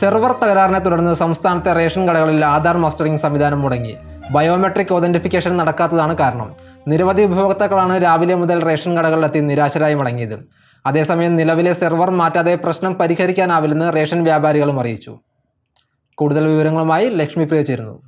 Server തകരാറിനെ തുടർന്ന് സംസ്ഥാനത്തെ ration കടകളിൽ ആധാർ മസ്റ്ററിംഗ് സംവിധാനം മുടങ്ങി. ബയോമെട്രിക് ഒതന്റിഫിക്കേഷൻ നടക്കാത്തതാണ് കാരണം. നിരവധി ഉപഭോക്താക്കളാണ് രാവിലെ മുതൽ റേഷൻ കടകളിലെത്തി നിരാശരായി മടങ്ങിയത്. അതേസമയം നിലവിലെ സെർവർ മാറ്റാതെ പ്രശ്നം പരിഹരിക്കാനാവില്ലെന്ന് റേഷൻ വ്യാപാരികളും അറിയിച്ചു. കൂടുതൽ വിവരങ്ങളുമായി ലക്ഷ്മി പ്രിയ ചേരുന്നു.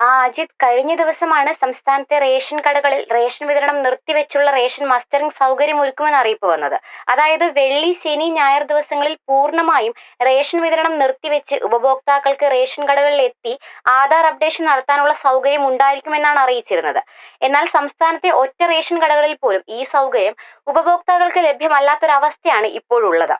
ആ അജിത് കഴിഞ്ഞ ദിവസമാണ് സംസ്ഥാനത്തെ റേഷൻ കടകളിൽ റേഷൻ വിതരണം നിർത്തിവെച്ചുള്ള റേഷൻ മസ്റ്ററിംഗ് സൗകര്യം ഒരുക്കുമെന്ന് അറിയിപ്പ് വന്നത്. അതായത് വെള്ളി ശനി ഞായർ ദിവസങ്ങളിൽ പൂർണമായും റേഷൻ വിതരണം നിർത്തിവെച്ച് ഉപഭോക്താക്കൾക്ക് റേഷൻ കടകളിൽ എത്തി ആധാർ അപ്ഡേഷൻ നടത്താനുള്ള സൗകര്യം ഉണ്ടായിരിക്കുമെന്നാണ് അറിയിച്ചിരുന്നത്. എന്നാൽ സംസ്ഥാനത്തെ ഒറ്റ റേഷൻ കടകളിൽ പോലും ഈ സൗകര്യം ഉപഭോക്താക്കൾക്ക് ലഭ്യമല്ലാത്തൊരവസ്ഥയാണ് ഇപ്പോഴുള്ളത്.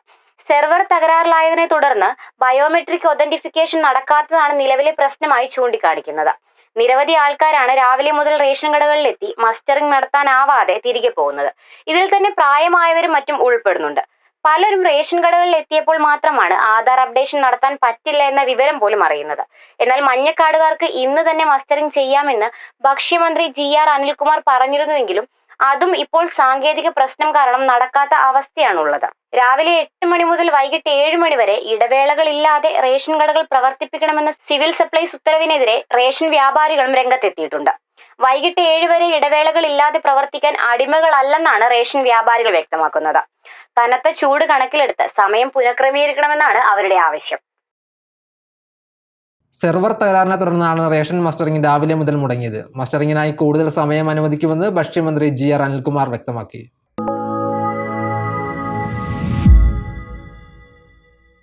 സെർവർ തകരാറിലായതിനെ തുടർന്ന് ബയോമെട്രിക് ഒതന്റിഫിക്കേഷൻ നടക്കാത്തതാണ് നിലവിലെ പ്രശ്നമായി ചൂണ്ടിക്കാണിക്കുന്നത്. നിരവധി ആൾക്കാരാണ് രാവിലെ മുതൽ റേഷൻ കടകളിലെത്തി മസ്റ്ററിംഗ് നടത്താനാവാതെ തിരികെ പോകുന്നത്. ഇതിൽ തന്നെ പ്രായമായവരും മറ്റും ഉൾപ്പെടുന്നുണ്ട്. പലരും റേഷൻ കടകളിൽ എത്തിയപ്പോൾ മാത്രമാണ് ആധാർ അപ്ഡേഷൻ നടത്താൻ പറ്റില്ല എന്ന വിവരം പോലും അറിയുന്നത്. എന്നാൽ മഞ്ഞക്കാടുകാർക്ക് ഇന്ന് തന്നെ മസ്റ്ററിംഗ് ചെയ്യാമെന്ന് ഭക്ഷ്യമന്ത്രി ജി ആർ അനിൽകുമാർ പറഞ്ഞിരുന്നുവെങ്കിലും അതും ഇപ്പോൾ സാങ്കേതിക പ്രശ്നം കാരണം നടക്കാത്ത അവസ്ഥയാണുള്ളത്. രാവിലെ എട്ട് മണി മുതൽ വൈകിട്ട് ഏഴ് മണി വരെ ഇടവേളകളില്ലാതെ റേഷൻ കടകൾ പ്രവർത്തിപ്പിക്കണമെന്ന സിവിൽ സപ്ലൈസ് ഉത്തരവിനെതിരെ റേഷൻ വ്യാപാരികളും രംഗത്തെത്തിയിട്ടുണ്ട്. വൈകിട്ട് ഏഴ് വരെ ഇടവേളകളില്ലാതെ പ്രവർത്തിക്കാൻ അടിമകളല്ലെന്നാണ് റേഷൻ വ്യാപാരികൾ വ്യക്തമാക്കുന്നത്. കനത്ത ചൂട് കണക്കിലെടുത്ത് സമയം പുനഃക്രമീകരിക്കണമെന്നാണ് അവരുടെ ആവശ്യം. സെർവർ തകരാറിനെ തുടർന്നാണ് റേഷൻ മസ്റ്ററിംഗ് രാവിലെ മുതൽ മുടങ്ങിയത്. മസ്റ്ററിംഗിനായി കൂടുതൽ സമയം അനുവദിക്കുമെന്ന് ഭക്ഷ്യമന്ത്രി ജി ആർ അനിൽകുമാർ വ്യക്തമാക്കി.